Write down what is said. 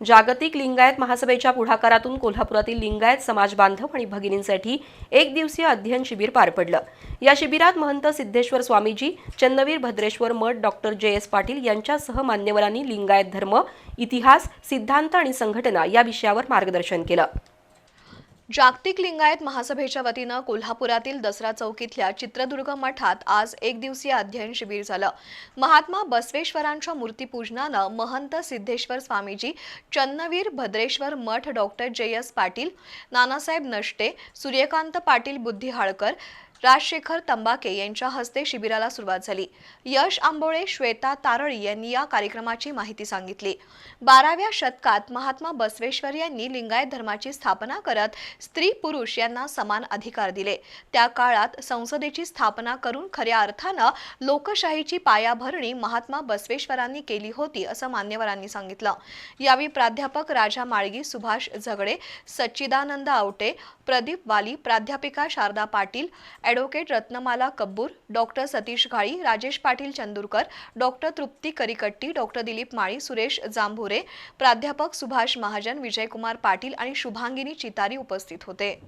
जागतिक लिंगायत महासभेच्या पुढाकारातून कोल्हापुरातील लिंगायत समाज बांधव आणि भगिनींसाठी एक दिवसीय अध्ययन शिबिर पार पडलं. या शिबिरात महंत Siddheshwar Swamiji Channavir Bhadreshwar Math doctor J S Patil यांच्यासह मान्यवरांनी लिंगायत धर्म इतिहास सिद्धांत आणि संघटना या विषयावर मार्गदर्शन केलं. जागतिक लिंगायत महासभेच्या वतीनं कोल्हापुरातील दसरा चौकीतल्या चित्रदुर्ग मठात आज एक दिवसीय अध्ययन शिबिर झालं. महात्मा बसवेश्वरांच्या मूर्तीपूजनानं महंत Siddheshwar Swamiji Channavir Bhadreshwar Math doctor J S Patil Nanasaheb Nashte Suryakant Patil बुद्धिहाळकर Rajshekhar तंबाके यांच्या हस्ते शिबिराला सुरुवात झाली. यश आंबोळे श्वेता तारळी यांनी या कार्यक्रमाची माहिती सांगितली. बाराव्या शतकात महात्मा बसवेश्वर यांनी लिंगायत धर्माची स्थापना करत स्त्री पुरुष यांना समान अधिकार दिले. त्या काळात संसदेची स्थापना करून खऱ्या अर्थानं लोकशाहीची पायाभरणी महात्मा बसवेश्वरांनी केली होती असं मान्यवरांनी सांगितलं. यावेळी प्राध्यापक राजा माळगी सुभाष झगडे सच्चिदानंद आवटे प्रदीप वाली प्राध्यापिका Sharada Patil advocate Ratnamala Kabbur doctor Satish Ghali Rajesh Patil Chandurkar doctor Trupti Karikatti doctor Dilip Mali Suresh Jambhure प्राध्यापक सुभाष महाजन विजयकुमार पाटील आणि शुभांगिनी चितारी उपस्थित होते.